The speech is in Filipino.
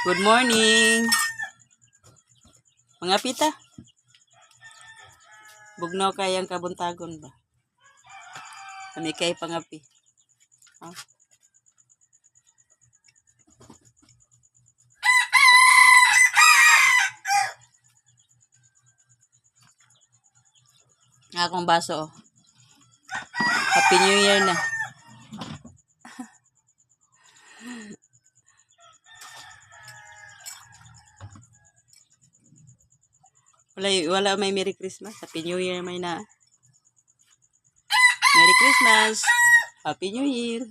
Good morning. Mga pita. Bugnaw kayang kabuntagon ba? Kami kay pangapi. Ha? Nga akong baso. oh. Happy New Year na. Wala, wala may Merry Christmas. Happy New Year may na. Merry Christmas. Happy New Year.